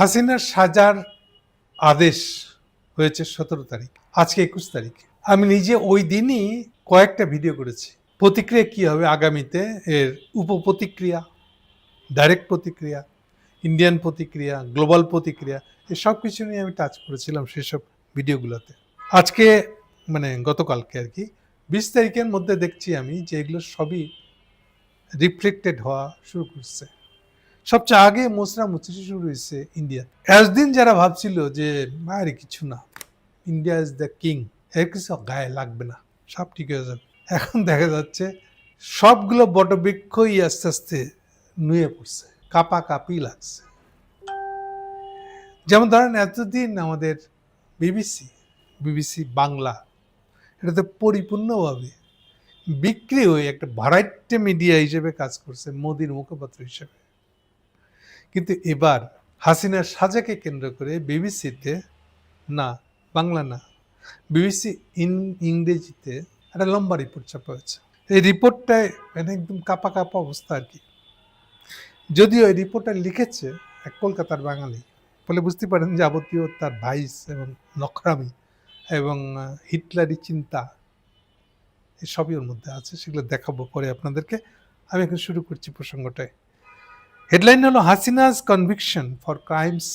হাসিনার সাজার আদেশ হয়েছে সতেরো তারিখ, আজকে একুশ তারিখ। আমি নিজে ওই দিনই কয়েকটা ভিডিও করেছি। প্রতিক্রিয়া কি হবে আগামীতে? এর উপপ্রতিক্রিয়া ডাইরেক্ট প্রতিক্রিয়া ইন্ডিয়ান প্রতিক্রিয়া গ্লোবাল প্রতিক্রিয়া এই সব কিছু নিয়ে আমি টাচ করেছিলাম সেসব ভিডিওগুলোতে আজকে মানে গতকালকে আর কি, বিশ তারিখের মধ্যে দেখছি আমি যে এগুলো সবই রিফ্লেক্টেড হওয়া শুরু করছে। সবচেয়ে আগে মোসরা মুচড়ি শুরু হয়েছে ইন্ডিয়া। এতদিন যারা ভাবছিল যে আরে কিছু না। India is the king. এর কিছু গায়ে লাগবে না। সব ঠিক হয়ে যাবে। এখন দেখা যাচ্ছে, সবগুলো বটবৃক্ষই আস্তে আস্তে নুয়ে পড়ছে। কাপা কাপি লাগছে। যেমন ধরেন, এতদিন আমাদের বিবিসি বিবিসি বাংলা, এটাতে পরিপূর্ণভাবে বিক্রি হয়ে একটা ভাড়াইটে মিডিয়া হিসেবে কাজ করছে, মোদির মুখপাত্র হিসেবে। কিন্তু এবার হাসিনার সাজাকে কেন্দ্র করে বিবিসিতে, না, বাংলা না, বিবিসি ইন, ইংরেজিতে একটা লম্বা রিপোর্ট ছাপা হয়েছে। এই রিপোর্টটায় মানে একদম কাপা কাপা অবস্থা আর কি। যদিও এই রিপোর্টটা লিখেছে এক কলকাতার বাঙালি বলে বুঝতে পারেন যাবতীয় তার ভাইস এবং নখরামি এবং হিটলারি চিন্তা, এসবই ওর মধ্যে আছে, সেগুলো দেখাবো পরে আপনাদেরকে। আমি এখন শুরু করছি প্রসঙ্গটায়। হেডলাইন হলো Hasina's conviction for crimes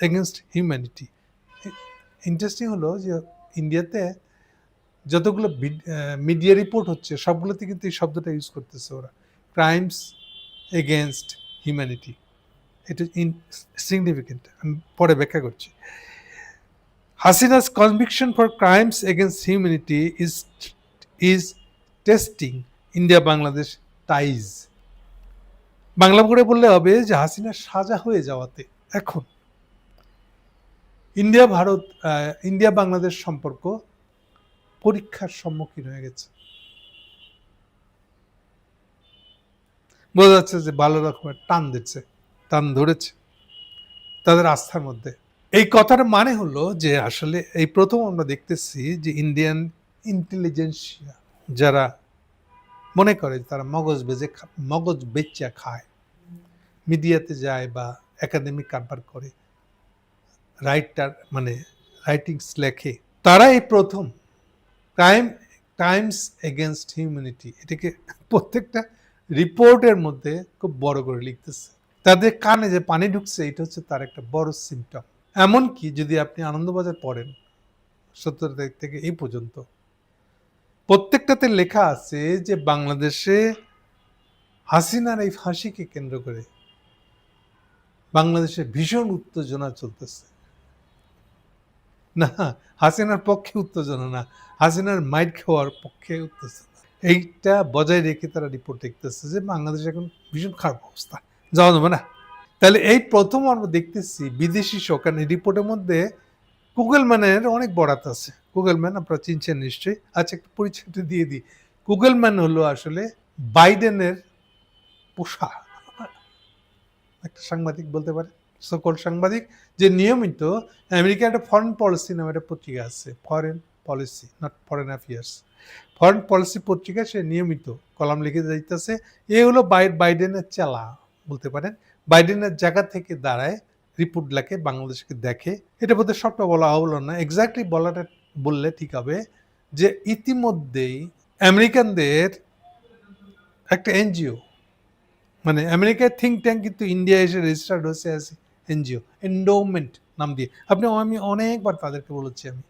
against humanity interesting হলো যে ইন্ডিয়াতে যতগুলো মিডিয়া রিপোর্ট হচ্ছে, সবগুলোতে কিন্তু এই শব্দটা ইউজ করতেছে ওরা। ক্রাইমস এগেনস্ট হিউম্যানিটি এটা ইন সিগনিফিকেন্ট আমি পরে ব্যাখ্যা করছি। Hasina's conviction for crimes against humanity is is testing India Bangladesh ties Bangla করে বললে হবে যে হাসিনা সাজা হয়ে যাওয়াতে। এখন, ইন্ডিয়া, ভারত ইন্ডিয়া, বাংলাদেশ সম্পর্ক পরীক্ষার সম্মুখীন হয়ে গেছে। বোঝা যাচ্ছে যে ভালো রকমের টান দিচ্ছে, টান ধরেছে তাদের আস্থার মধ্যে। এই কথার মানে হলো যে আসলে এই প্রথম আমরা দেখতেছি যে ইন্ডিয়ান ইন্টেলিজেন্সিয়া যারা মনে করে তারা মগজ বেজে মগজ বেচা খায়। মিডিয়াতে যায় বা একাডেমিক কারবার করে। রাইটার মানে রাইটিংস লেখে। তারা এই প্রথম। Crime, crimes against humanity. এটাকে প্রত্যেকটা রিপোর্টের মধ্যে খুব বড় করে লিখতেছে। তাদের কানে যে পানি ঢুকছে, এটা হচ্ছে তার একটা বড় সিমটম এমনকি যদি আপনি আনন্দবাজার পড়েন সত্তর তারিখ থেকে এই পর্যন্ত প্রত্যেকটাতে লেখা আছে যে বাংলাদেশে হাসিনার এই ফাঁসিকে কেন্দ্র করে বাংলাদেশে ভীষণ উত্তেজনা চলতেছে। না, হাসিনার পক্ষে উত্তেজনা না, হাসিনার মাইট খাওয়ার পক্ষে উত্তেজনা এইটা বজায় রেখে তারা রিপোর্ট দেখতেছে যে বাংলাদেশ এখন ভীষণ খারাপ অবস্থা। যাওয়া যাবে না। তাহলে এই প্রথম আমরা দেখতেছি বিদেশি এই রিপোর্টের মধ্যে গুগল ম্যানের অনেক বরাত আছে। গুগল ম্যান আপনারা চিনছেন নিশ্চয়ই। আচ্ছা একটু পরিচয়টা দিয়ে দিই। গুগল ম্যান হলো আসলে বাইডেনের পোষা। একটা সাংবাদিক বলতে পারে সকল সাংবাদিক, যে নিয়মিত আমেরিকার একটা ফরেন পলিসি নামে একটা পত্রিকা আছে foreign policy not foreign affairs foreign policy পত্রিকা সে নিয়মিত কলাম লিখে যাইতেছে। এ হলো বাই- বাইডেনের চালা, বলতে পারেন। বাইডেনের জায়গা থেকে দাঁড়ায় রিপোর্ট লেখে বাংলাদেশকে দেখে, এটা বোধহয় সবটা বলা হলো না। এক্স্যাক্টলি বলাটা বললে ঠিক হবে যে ইতিমধ্যেই আমেরিকানদের একটা এনজিও মানে আমেরিকার থিঙ্ক ট্যাঙ্ক কিন্তু ইন্ডিয়া এসে রেজিস্টার্ড হয়েছে অ্যাজ এনজিও এন্ডোমেন্ট নাম দিয়ে। আপনি, আমি অনেকবার তাদেরকে বলেছি আমি,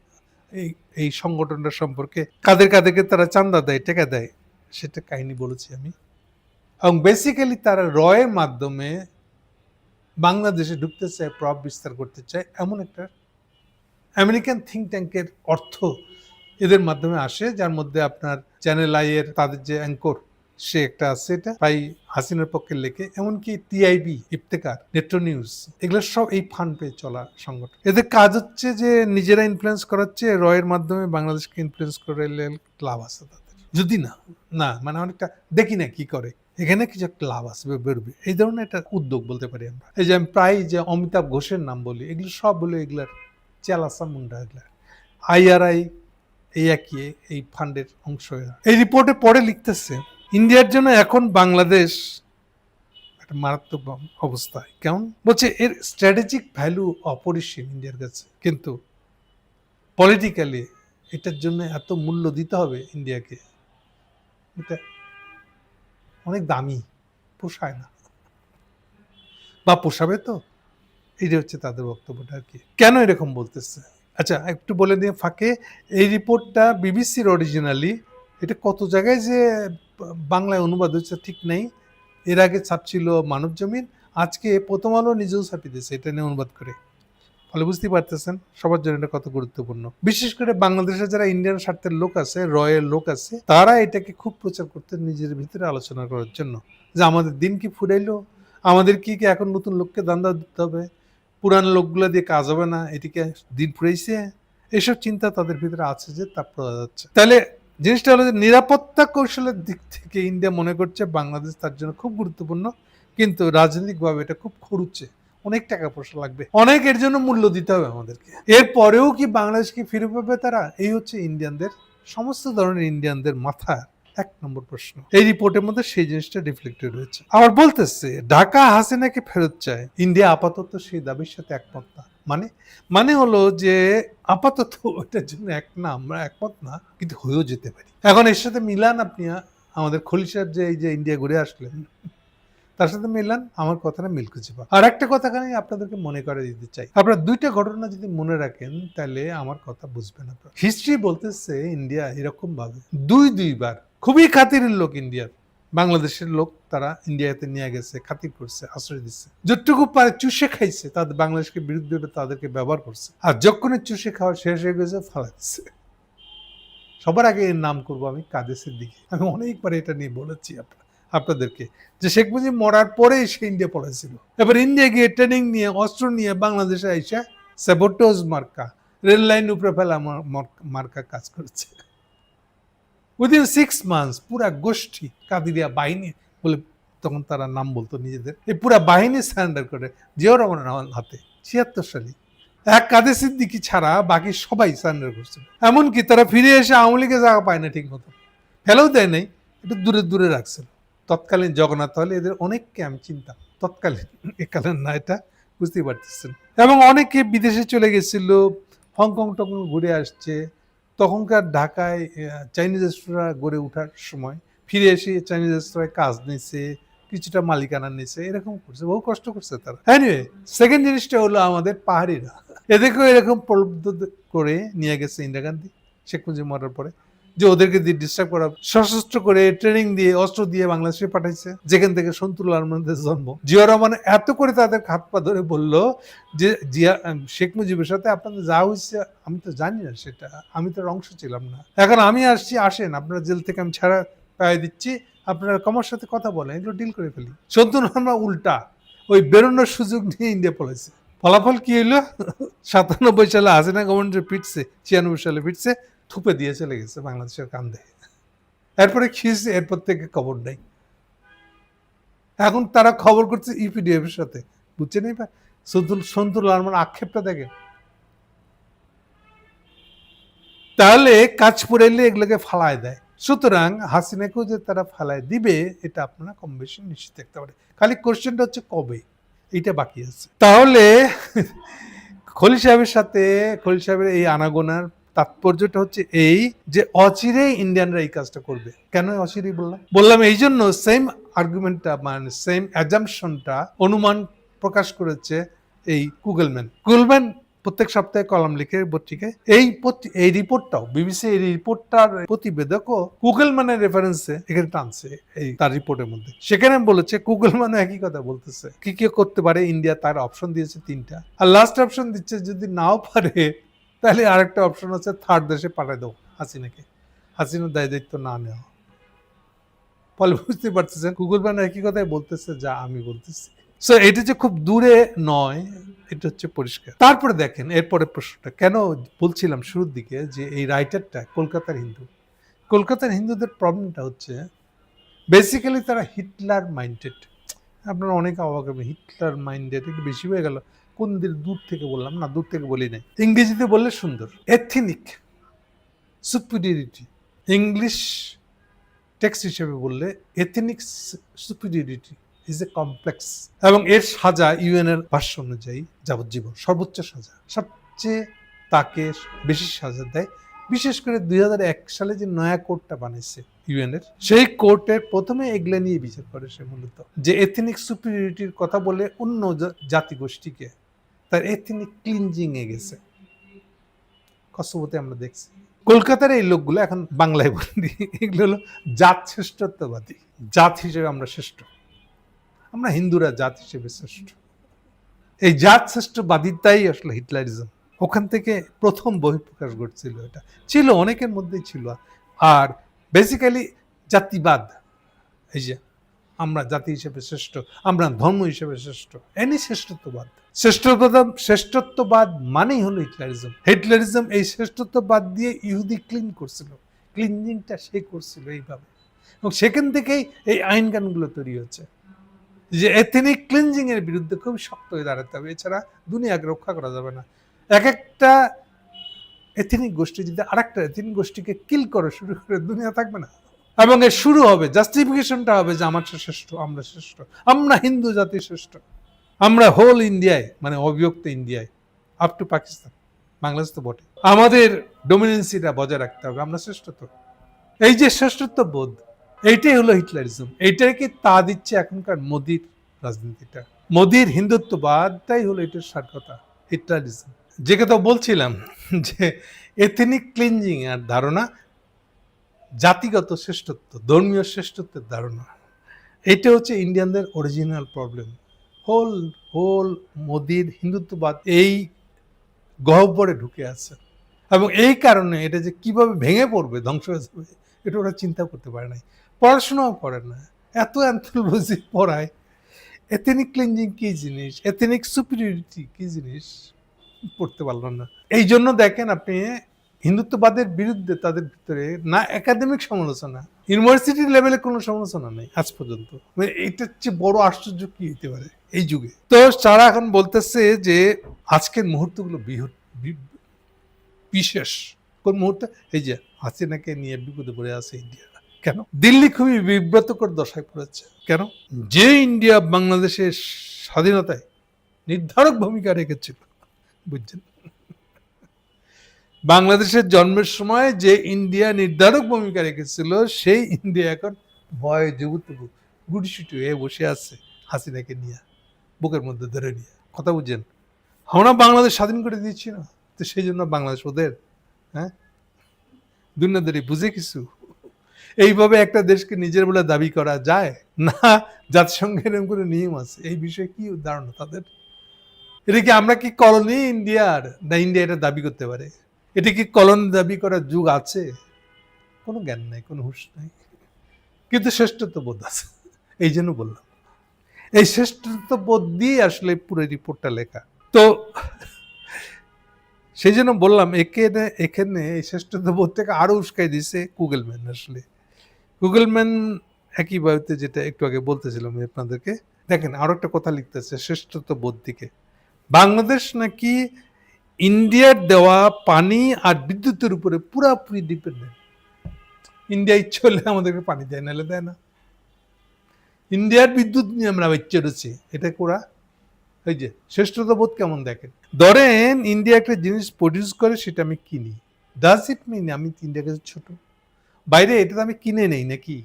এই এই সংগঠনটা সম্পর্কে, কাদের কাদেরকে তারা চান্দা দেয়, টেকা দেয়, সেটা কাহিনী বলেছি আমি। এবং বেসিক্যালি তারা রয়ের মাধ্যমে বাংলাদেশে ঢুকতে চায়, প্রভাব বিস্তার করতে চায়, এমন একটা আমেরিকান থিঙ্ক ট্যাঙ্কের অর্থ এদের মাধ্যমে আসে, যার মধ্যে আপনার চ্যানেল আই এর তাদের যে অ্যাঙ্কর সে একটা আছে, এটা প্রায় হাসিনার পক্ষে লেখে, এমনকি টিআইবি ইফতেকার নেট্রো নিউজ এগুলো সব এই ফান্ড পেয়ে চলা সংগঠন। এদের কাজ হচ্ছে যে নিজেরা ইনফ্লুয়েন্স করাচ্ছে রয়ের মাধ্যমে বাংলাদেশকে ইনফ্লুয়েন্স করে লাভ আছে তাদের। যদি না না মানে অনেকটা দেখি না কি করে। এখানে কিছু একটা লাভ আসবে বেরোবে। এই ধরনের একটা উদ্যোগ বলতে পারি আমরা। এই যে আমি প্রায় যে অমিতাভ ঘোষের নাম বলি, এগুলো সব হলো এগুলার চেলাসা মুন্ডা এগুলা। আইআরআই এই একই, এই ফান্ডের অংশ এই রিপোর্টে পরে লিখতেছে, ইন্ডিয়ার জন্য এখন বাংলাদেশ একটা মারাত্মক অবস্থায় কেমন? বলছে, এর স্ট্র্যাটেজিক ভ্যালু অপরিসীম ইন্ডিয়ার কাছে। কিন্তু পলিটিক্যালি এটার জন্য এত মূল্য দিতে হবে ইন্ডিয়াকে। এটা অনেক দামি, পোষায় না। বা পোষাবে তো? এটা হচ্ছে তাদের বক্তব্যটা আর কি। কেন এরকম বলতেছে? আচ্ছা একটু বলে দিয়ে ফাঁকে, এই রিপোর্টটা বিবিসির অরিজিনালি এটা কত জায়গায় যে বাংলায় অনুবাদ হচ্ছে ঠিক নেই। এর আগে ছাপছিল মানব জমিন আজকে প্রথম আলো নিজেও ছাপিয়ে দিয়েছে, এটা নিয়ে অনুবাদ করে। ফলে বুঝতেই পারতেছেন, সবার জন্য এটা কত গুরুত্বপূর্ণ। বিশেষ করে বাংলাদেশে যারা ইন্ডিয়ান স্বার্থের লোক আছে, রয়ের লোক আছে, তারা এটাকে খুব প্রচার করতে নিজের ভিতরে আলোচনা করার জন্য। যে আমাদের দিন কি ফুরাইলো, আমাদের কি কি এখন নতুন লোককে দান্দা দিতে হবে, পুরান লোকগুলো দিয়ে কাজ হবে না এটিকে দিন ফুরাইছে? এসব চিন্তা তাদের ভিতরে আছে যে তা পাওয়া যাচ্ছে তাহলে জিনিসটা হলো যে নিরাপত্তা কৌশলের দিক থেকে ইন্ডিয়া মনে করছে বাংলাদেশ তার জন্য খুব গুরুত্বপূর্ণ, কিন্তু রাজনৈতিকভাবে এটা খুব খরুচ্ছে অনেক টাকা পয়সা লাগবে। অনেক এর জন্য মূল্য দিতে হবে আমাদেরকে। এরপরেও কি বাংলাদেশকে ফিরে পাবে তারা? এই হচ্ছে ইন্ডিয়ানদের, সমস্ত ধরনের ইন্ডিয়ানদের মাথার এক নম্বর প্রশ্ন। এই রিপোর্টের মধ্যে সেই জিনিসটা রিফ্লেক্টেড হয়েছে আবার বলতেছে, ঢাকা হাসিনাকে ফেরত চায়। ইন্ডিয়া আপাতত সেই দাবির সাথে একমত না। মানে মানে হলো যে, আপাতত ওটার জন্য এক না, আমরা একমত না, কিন্তু হয়েও যেতে পারি। এখন এর সাথে মিলান আপনি আমাদের খলি সাহেব যে এই যে ইন্ডিয়া ঘুরে আসলেন। তার সাথে মিলান আমার কথাটা মিল খুঁজে পান আর একটা কথা খানি আপনাদেরকে মনে করে দিতে চাই। আপনারা দুইটা ঘটনা যদি মনে রাখেন, তাহলে আমার কথা বুঝবেন আপনারা। হিস্ট্রি বলতেছে ইন্ডিয়া এরকম ভাবে। দুই দুইবার, খুবই খাতিরের লোক ইন্ডিয়ার। বাংলাদেশের লোক তারা ইন্ডিয়াতে নিয়ে গেছে, খাতির করছে, আশ্রয় দিচ্ছে। যতটুকু পারে চুষে খাইছে, তাদের বাংলাদেশকে বিরুদ্ধে তাদেরকে ব্যবহার করছে। আর যখনই চুষে খাওয়া শেষ হয়ে গেছে ফালাচ্ছে সবার আগে এর নাম করব আমি, কাদেশের দিকে। আমি অনেকবার এটা নিয়ে বলেছি আপনার আপনাদেরকে, যে শেখ মুজিব মরার পরেই সে ইন্ডিয়া পড়েছিল এবার ইন্ডিয়া গিয়ে ট্রেনিং নিয়ে, অস্ত্র নিয়ে বাংলাদেশে এসে সেবোটোজ মার্কা, রেল লাইন উপরে ফেলা মার- মার- মার্কা কাজ করেছে। উইদিন সিক্স মান্থস পুরা গোষ্ঠী কাদিরিয়া বাহিনী বলে তখন তারা নাম বলতো নিজেদের, এই পুরা বাহিনী সারেন্ডার করে জিয়াউর রহমানের হাতে, ছিয়াত্তর সালে। এক কাদের সিদ্দিকি ছাড়া বাকি সবাই সারেন্ডার করছে এমনকি তারা ফিরে এসে আওয়ামী লীগের জায়গা পায় না ঠিক মতো ফেলেও দেয় নাই, একটু দূরে দূরে রাখছিল। তৎকালীন জগন্নাথ হলে এদের অনেককে আমি চিন্তাম। তৎকালীন। একালীন না এটা বুঝতেই পারতেছেন। এবং অনেকে বিদেশে চলে গেছিল, হংকং টং ঘুরে আসছে। তখনকার ঢাকায় চাইনিজ রেস্তোরাঁ গড়ে ওঠার সময় ফিরে এসে চাইনিজ রেস্তোরাঁয় কাজ নিছে, কিছুটা মালিকানা নিছে, এরকম করছে, বহু কষ্ট করছে তারা। এনিওয়ে সেকেন্ড জিনিসটা হলো আমাদের পাহাড়িরা। এদেরকেও এরকম প্রলুব্ধ করে নিয়ে গেছে ইন্দিরা গান্ধী, শেখ মুজিব মরার পরে। যে ওদেরকে দিয়ে ডিস্টার্ব করা, সশস্ত্র করে ট্রেনিং দিয়ে অস্ত্র দিয়ে বাংলাদেশে পাঠাইছে, যেখান থেকে সন্তুল আহমেদের জন্ম। জিয়া রহমান এত করে তাদের হাত পা ধরে বলল যে, জিয়া শেখ মুজিবের সাথে আপনাদের যা হয়েছে আমি তো জানি না সেটা, আমি তো অংশ ছিলাম না। এখন আমি আসছি, আসেন, আপনারা জেল থেকে আমি ছাড়া পায়ে দিচ্ছি, আপনারা কমার সাথে কথা বলেন, এগুলো ডিল করে ফেলি। সন্তুল রহমান উল্টা, ওই বেরোনোর সুযোগ নিয়ে ইন্ডিয়া পড়েছে ফলাফল কি হইল? সাতানব্বই সালে হাসিনা গভর্নমেন্ট ফিরছে, ছিয়ানব্বই সালে ফিরছে থুপে দিয়ে চলে গেছে বাংলাদেশের কান্দে। এরপরে খিয়েছে এরপর থেকে খবর নেই। এখন তারা খবর করছে ইপিডিএফ এর সাথে। বুঝছেন এবার সন্তুল সন্তুল আক্ষেপটা দেখে তাহলে কাজ পড়াইলে এগুলোকে ফালায় দেয়। সুতরাং হাসিনাকেও যে তারা ফালায় দিবে, এটা আপনারা কম বেশি নিশ্চিত থাকতে পারে খালি কোশ্চেনটা হচ্ছে কবে? এইটা বাকি আছে। তাহলে খলি সাহেবের সাথে খলি সাহেবের এই আনাগোনার তাৎপর্যটা হচ্ছে এই যে অচিরে ইন্ডিয়ানরা এই কাজটা করবে। কেন অচিরেই বললাম? বললাম এই জন্য সেম আর্গুমেন্টটা মানে সেম অ্যাজামশনটা অনুমান প্রকাশ করেছে এই গুগলম্যান গুগলম্যান প্রত্যেক সপ্তাহে কলাম লিখে পত্রিকায়। এই এই রিপোর্টটাও বিবিসি এই রিপোর্টটার প্রতিবেদকও গুগল ম্যানের রেফারেন্সে এখানে টানছে এই তার রিপোর্টের মধ্যে। সেখানে বলেছে গুগল মানে একই কথা বলতেছে। কি কি করতে পারে? ইন্ডিয়া তার অপশন দিয়েছে তিনটা। আর লাস্ট অপশন দিচ্ছে যদি নাও পারে তাহলে আরেকটা অপশন আছে থার্ড দেশে পাঠিয়ে দাও হাসিনাকে। হাসিনার দায় দায়িত্ব না নেওয়া। ফলে বুঝতে পারতেছেন, গুগল ম্যান একই কথাই বলতেছে, যা আমি বলতেছি। সো এটা যে খুব দূরে নয়, এটা হচ্ছে পরিষ্কার। তারপরে দেখেন, এরপরে প্রশ্নটা, কেন বলছিলাম শুরুর দিকে যে এই রাইটারটা কলকাতার হিন্দু? কলকাতার হিন্দুদের প্রবলেমটা হচ্ছে বেসিক্যালি তারা হিটলার মাইন্ডেড আপনারা অনেক অবাক হিটলার মাইন্ডেড একটু বেশি হয়ে গেল? কোন দূর থেকে বললাম, না দূর থেকে বলি নাই। ইংরেজিতে বললে সুন্দর এথনিক সুপিরিয়রিটি ইংলিশ টেক্সট হিসেবে বললে ethnic superiority is a complex এবং এর সাজা ইউএন এর ভাষ্য অনুযায়ী যাবজ্জীবন সর্বোচ্চ সাজা। সবচেয়ে তাকে বেশি সাজা দেয়, বিশেষ করে দুই হাজার এক সালে যে নয়া কোর্টটা বানিয়েছে ইউএন এর, সেই কোর্টের প্রথমে এগুলো নিয়ে বিচার করে সে মূলত। যে এথনিক সুপিরিয়রিটির কথা বলে অন্য জাতিগোষ্ঠীকে তার এথনিক ক্লিনজিং এ গেছে। কসবোতে আমরা দেখছি। কলকাতার এই লোকগুলো এখন বাংলায় বলি এগুলো হলো জাত শ্রেষ্ঠত্ববাদী। জাত হিসেবে আমরা শ্রেষ্ঠ। আমরা হিন্দুরা জাত হিসেবে শ্রেষ্ঠ। এই জাত শ্রেষ্ঠবাদিতাই আসলে হিটলারিজম। ওখান থেকে প্রথম বহিঃপ্রকাশ ঘটছিল এটা। ছিল, অনেকের মধ্যেই ছিল। আর বেসিক্যালি জাতিবাদ, এই যে আমরা জাতি হিসেবে শ্রেষ্ঠ, আমরা ধর্ম হিসেবে শ্রেষ্ঠ, এনি শ্রেষ্ঠত্ববাদ। শ্রেষ্ঠত্ববাদ শ্রেষ্ঠত্ববাদ মানেই হলো হিটলারিজম। হিটলারিজম এই শ্রেষ্ঠত্ববাদ দিয়ে ইহুদি ক্লিন করছিল। ক্লিনজিংটা সে করছিল এইভাবে। এবং সেখান থেকেই এই আইন কানুনগুলো তৈরি হচ্ছে। যে এথেনিক ক্লিনজিং এর বিরুদ্ধে খুব শক্ত হয়ে দাঁড়াতে হবে। এছাড়া দুনিয়াকে রক্ষা করা যাবে না। এক একটা এথেনিক গোষ্ঠী যদি আরেকটা এথেনিক গোষ্ঠীকে কিল করে, শুরু করে, দুনিয়া থাকবে না। এবং এর শুরু হবে জাস্টিফিকেশনটা হবে যে আমার শ্রেষ্ঠ, আমরা শ্রেষ্ঠ। আমরা হিন্দু জাতি শ্রেষ্ঠ। আমরা হোল ইন্ডিয়ায় মানে অবিভক্ত ইন্ডিয়ায় আপ টু পাকিস্তান বাংলাদেশ তো বটে আমাদের ডোমিনেন্সিটা বজায় রাখতে হবে, আমরা শ্রেষ্ঠ তো। এই যে শ্রেষ্ঠত্ব বোধ, এইটাই হলো হিটলারিজম। এইটাকে তা দিচ্ছে এখনকার মোদির রাজনীতিটা? মোদির হিন্দুত্ববাদটাই হলো এটার সার হিটলারিজম। যে কথা বলছিলাম, যে এথেনিক ক্লিনজিং আর ধারণা জাতিগত শ্রেষ্ঠত্ব, ধর্মীয় শ্রেষ্ঠত্বের ধারণা। এটা হচ্ছে ইন্ডিয়ানদের অরিজিনাল প্রবলেম হোল হোল মোদির হিন্দুত্ববাদ এই গহ্বরে ঢুকে আছে। এবং এই কারণে এটা যে কীভাবে ভেঙে পড়বে, ধ্বংস হয়ে যাবে, এটা ওরা চিন্তা করতে পারে নাই। পড়াশোনাও করে না। এত অ্যান্থোলজি পড়ায়। এথেনিক ক্লিনজিং কী জিনিস? এথেনিক সুপিরিয়রিটি কি জিনিস? পড়তে পারলাম না। এই জন্য দেখেন আপনি হিন্দুত্ববাদের বিরুদ্ধে তাদের ভিতরে না একাডেমিক সমালোচনা ইউনিভার্সিটি লেভেলে কোনো সমালোচনা নেই আজ পর্যন্ত। মানে চেয়ে বড় আশ্চর্য কি হতে পারে এই যুগে। তো তারা এখন বলতেছে যে আজকের মুহূর্তগুলো বৃহৎ বিশেষ। কোন মুহূর্তে? এই যে হাসিনাকে নিয়ে বিপদে পড়ে আছে ইন্ডিয়া কেন? দিল্লি খুবই বিব্রতকর দশায় পড়েছে। কেন? যে ইন্ডিয়া বাংলাদেশের স্বাধীনতায় নির্ধারক ভূমিকা রেখেছিল। বুঝছেন? বাংলাদেশের জন্মের সময় যে ইন্ডিয়া নির্ধারক ভূমিকা রেখেছিল, সেই ইন্ডিয়া এখন ভয় যুবতবু গুটিসুটি হয়ে বসে আছে হাসিনাকে নিয়ে, বুকের মধ্যে ধরে নিয়ে। কথা বুঝছেন আমরা বাংলাদেশ স্বাধীন করে দিয়েছি না? তো সেই জন্য বাংলাদেশ ওদের হ্যাঁ? দুনিয়াদারি বুঝে কিছু? এইভাবে একটা দেশকে নিজের বলে দাবি করা যায়? না, জাতিসংঘের এরকম কোনো নিয়ম আছে? এই বিষয়ে কি ধারণা তাদের? এটা কি আমরা কি কলোনি ইন্ডিয়ার? না, ইন্ডিয়া এটা দাবি করতে পারে। এটা কি কলোনি দাবি করার যুগ আছে? কোনো জ্ঞান নাই, কোনো হুশ নাই। কিন্তু শ্রেষ্ঠত্ব বোধ আছে, এই জন্য বললাম। এই শ্রেষ্ঠত্ব বোধ দিয়ে আসলে পুরো রিপোর্টটা লেখা। তো সেই জন্য বললাম এখানে এখানে এই শ্রেষ্ঠত্ব বোধ থেকে আরও উস্কাই দিছে গুগল ম্যান আসলে। গুগল ম্যান একই একইভাবে যেটা একটু আগে বলতেছিলাম আপনাদেরকে। দেখেন আরও একটা কথা লিখতেছে শ্রেষ্ঠত্ব বোধ দিকে। বাংলাদেশ নাকি ইন্ডিয়ার দেওয়া পানি আর বিদ্যুতের উপরে পুরাপুরি ডিপেন্ডেন্ট ইন্ডিয়া ইচ্ছে হলে আমাদেরকে পানি দেয়, নাহলে দেয় না। ইন্ডিয়ার বিদ্যুৎ নিয়ে আমরা বাচ্চা রয়েছি, এটা করা। এই যে, শ্রেষ্ঠতা বোধ কেমন দেখেন? ধরেন, ইন্ডিয়া একটা জিনিস প্রডিউস করে, সেটা আমি কিনি। ডাজ ইট মিন আমি ইন্ডিয়ার কাছে ছোট? বাইরে এটা তো আমি কিনে নেই নাকি?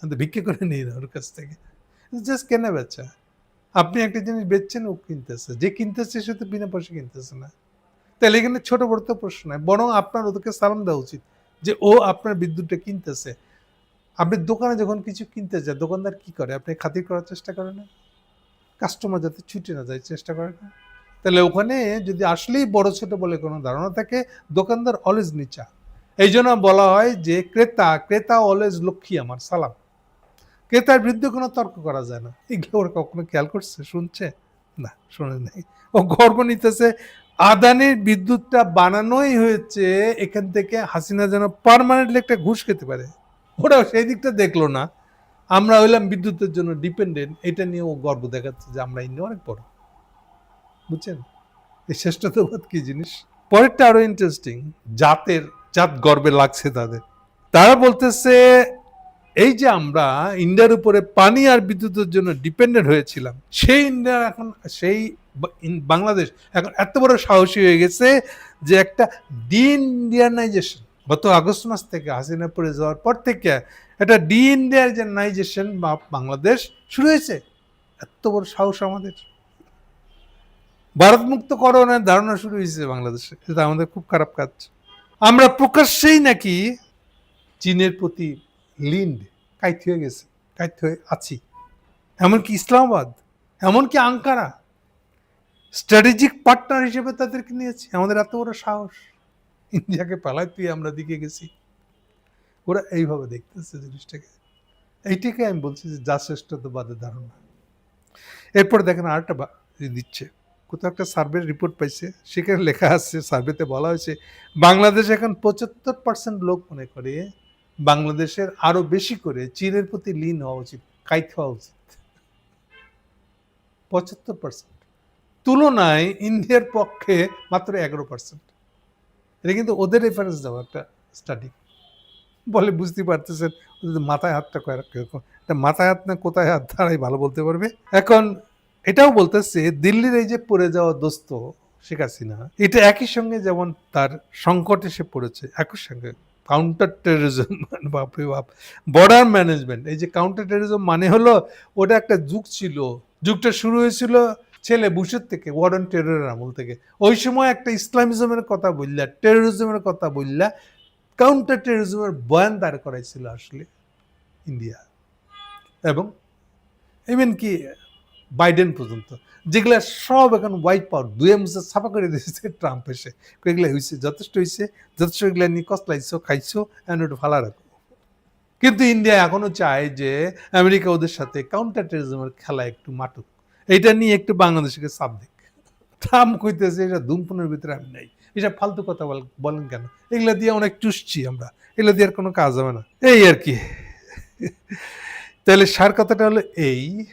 আমি তো ভিক্ষে করে নেই না ওর কাছ থেকে। জাস্ট কেনা বেচা। আপনি একটা জিনিস বেচছেন, ও কিনতেছে। যে কিনতেছে, সে তো বিনা পয়সা কিনতেছে না। তাহলে এখানে ছোট বড় তো প্রশ্ন নয় বরং আপনার ওদেরকে সালাম দেওয়া উচিত যে ও আপনার বিদ্যুৎটা কিনতেছে। আপনি দোকানে যখন কিছু কিনতে যায় দোকানদার কি করে? আপনি খাতির করার চেষ্টা করে না? কাস্টমার যাতে ছুটে না যায়, চেষ্টা করে না? তাহলে ওখানে যদি আসলেই বড় ছোট বলে কোনো ধারণা থাকে, দোকানদার অলওয়েজ নিচা। এই জন্য বলা হয় যে, ক্রেতা ক্রেতা অলওয়েজ লক্ষ্মী আমার, সালাম। ক্রেতার বিরুদ্ধে কোনো তর্ক করা যায় না। এগুলো ওরা কখনো খেয়াল করছে, শুনছে? না, শুনে নাই। ও গর্ব নিতেছে আদানির বিদ্যুৎটা বানানোই হয়েছে, এখান থেকে হাসিনা যেন পারমানেন্টলি একটা ঘুষ খেতে পারে। ওরা সেই দিকটা দেখল না। আমরা হইলাম বিদ্যুতের জন্য ডিপেন্ডেন্ট এটা নিয়ে ও গর্ব দেখাচ্ছে যে আমরা ইন্ডিয়া অনেক বড়। বুঝছেন? এই শ্রেষ্ঠত্ববাদ কি জিনিস? পরেরটা আরও ইন্টারেস্টিং জাতের, জাত গর্বে লাগছে তাদের। তারা বলতেছে, এই যে আমরা ইন্ডিয়ার উপরে পানি আর বিদ্যুতের জন্য ডিপেন্ডেন্ট হয়েছিলাম, সেই ইন্ডিয়া এখন, সেই বাংলাদেশ এখন এত বড় সাহসী হয়ে গেছে যে একটা ডি ইন্ডিয়ানাইজেশন। গত আগস্ট মাস থেকে হাসিনা যাওয়ার পর থেকে একটা ডি ইন্ডিয়ানাইজেশন বা বাংলাদেশ শুরু হয়েছে। এত বড় সাহস আমাদের। ভারত মুক্ত করণের ধারণা শুরু হয়েছে বাংলাদেশে। এটা আমাদের খুব খারাপ কাজ। আমরা প্রকাশ্যেই নাকি চীনের প্রতি লিন্ড কাইত হয়ে গেছে, কাইত হয়ে আছি। এমনকি ইসলামাবাদ, এমনকি আঙ্কারা স্ট্র্যাটেজিক পার্টনার হিসেবে তাদেরকে নিয়েছি। আমাদের এত বড় সাহস। ইন্ডিয়াকে পালাই তুই আমরা দিকে গেছি। ওরা এইভাবে দেখতেছে জিনিসটাকে। এইটাকে আমি বলছি যে যা শ্রেষ্ঠত্ববাদের ধারণা। এরপর দেখেন আরেকটা দিচ্ছে। কোথাও একটা সার্ভে রিপোর্ট পাইছে। সেখানে লেখা আছে সার্ভেতে বলা হয়েছে, বাংলাদেশ এখন পঁচাত্তর পার্সেন্ট লোক মনে করে বাংলাদেশের আরও বেশি করে চীনের প্রতি লীন হওয়া উচিত কাইত হওয়া উচিত। পঁচাত্তর পার্সেন্ট তুলনায় ইন্ডিয়ার পক্ষে মাত্র এগারো পার্সেন্ট এটা কিন্তু ওদের রেফারেন্স দেওয়া একটা স্টাডি বলে বুঝতে পারতেছেন, ওদের মাথায় হাতটা কয় কীরকম এটা মাথায় হাত না কোথায় হাত দাঁড়াই ভালো বলতে পারবে। এখন এটাও বলতেছে, দিল্লির এই যে পড়ে যাওয়া দোস্ত শেখ হাসিনা, এটা একই সঙ্গে যেমন তার সংকটে সে পড়েছে, একই সঙ্গে কাউন্টার টেরোরিজম বাপরে বাপ বর্ডার ম্যানেজমেন্ট এই যে কাউন্টার টেরোরিজম মানে হলো, ওটা একটা যুগ ছিল, যুগটা শুরু হয়েছিল ছেলে বুশের থেকে ওয়ার্ডন টেররের আমল থেকে। ওই সময় একটা ইসলামিজমের কথা বললা টেরোরিজমের কথা বললা কাউন্টার টেরোরিজমের বয়ান দাঁড় করাইছিল আসলে ইন্ডিয়া। এবং ইভেন কি, বাইডেন পর্যন্ত। যেগুলা সব এখন হোয়াইট পাওয়ার দুয়ে মুছে ছাপা করে দিয়েছে ট্রাম্প এসে। এগুলো হয়েছে যথেষ্ট হয়েছে যথেষ্ট এগুলা নিয়ে কসলাইছো, খাইছো এন্ড ওটা ফালা রাখো। কিন্তু ইন্ডিয়া এখনও চায় যে আমেরিকা ওদের সাথে কাউন্টার টেরিজমের খেলা একটু মাটুক। এইটা নিয়ে একটু বাংলাদেশকে চাপ দিক। ট্রাম্প কইতেছে, এটা ধূমপনের ভিতরে আমি নাই। এটা ফালতু কথা বল- বলেন কেন? এগুলো দিয়ে অনেক চুষছি আমরা। এগুলো দিয়ে আর কোনো কাজ হবে না। এই আর কি। তাহলে সার কথাটা হলো এই।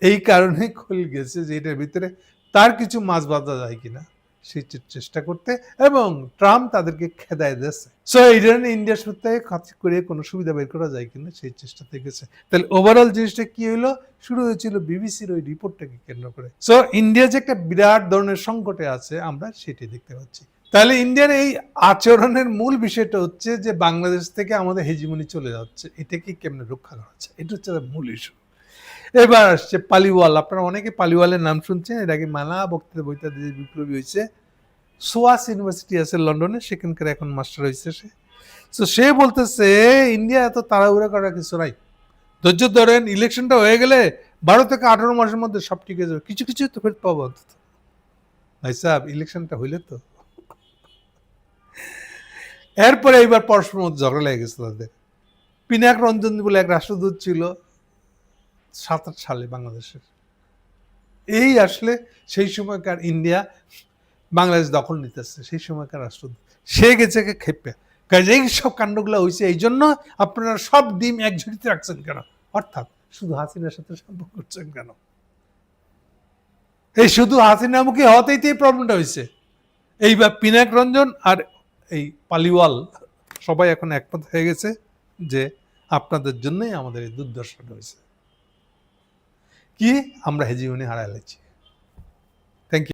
এই কারণে খুল গেছে যে এটার ভিতরে তার কিছু মাছ বাঁধা যায় কিনা। সেই চেষ্টা করতে এবং ট্রাম্প তাদেরকে খেদায় দিয়েছে। সো এই জন্য ইন্ডিয়ার সত্ত্বে কাজ করে কোনো সুবিধা বের করা যায় কিনা সেই চেষ্টাতে গেছে। তাহলে ওভারঅল জিনিসটা কি হলো শুরু হয়েছিল বিবিসির ওই রিপোর্টটাকে কেন্দ্র করে। সো ইন্ডিয়া যে একটা বিরাট ধরনের সংকটে আছে, আমরা সেটি দেখতে পাচ্ছি। তাহলে ইন্ডিয়ার এই আচরণের মূল বিষয়টা হচ্ছে যে বাংলাদেশ থেকে আমাদের হেজিমনি চলে যাচ্ছে। এটাকে কেমনে রক্ষা করা হচ্ছে এটা হচ্ছে মূল ইস্যু এবার আসছে পালিওয়াল। আপনারা অনেকে পালিওয়ালের নাম শুনছেন, এর আগে মালা বক্তৃতা বইটা বিপ্লবী হয়েছে সোয়াস ইউনিভার্সিটি আছে লন্ডনে, সেখানকার এখন মাস্টার হয়েছে সে। তো সে বলতেছে, ইন্ডিয়া এত তাড়াহুড়া করার কিছু নাই। ধৈর্য ধরেন, ইলেকশনটা হয়ে গেলে বারো থেকে আঠারো মাসের মধ্যে সব হয়ে যাবে। কিছু কিছু তো ফেরত পাবো অন্তত। ভাই সাহেব, ইলেকশনটা হইলে তো। এরপরে এইবার পরস্পর মধ্যে ঝগড়া লেগে গেছে তাদের। পিনাক রঞ্জন বলে এক রাষ্ট্রদূত ছিল সাতাশ সালে বাংলাদেশের। এই আসলে সেই সময়কার ইন্ডিয়া বাংলাদেশ দখল নিতেছে, সেই সময়কার রাষ্ট্রদূত। সে গেছে খেপে। কাজে এই সব কাণ্ডগুলো হয়েছে এই জন্য আপনারা সব ডিম এক ঝুড়িতে রাখছেন কেন? অর্থাৎ শুধু হাসিনার সাথে সম্পর্ক করছেন কেন? এই শুধু হাসিনা মুখে হতেই তো এই প্রবলেমটা হয়েছে এইবার পিনাক রঞ্জন আর এই পালিওয়াল সবাই এখন একমত হয়ে গেছে যে আপনাদের জন্যই আমাদের এই দুর্দশাটা হয়েছে কি? আমরা হেজিমনি হারাই লাগছি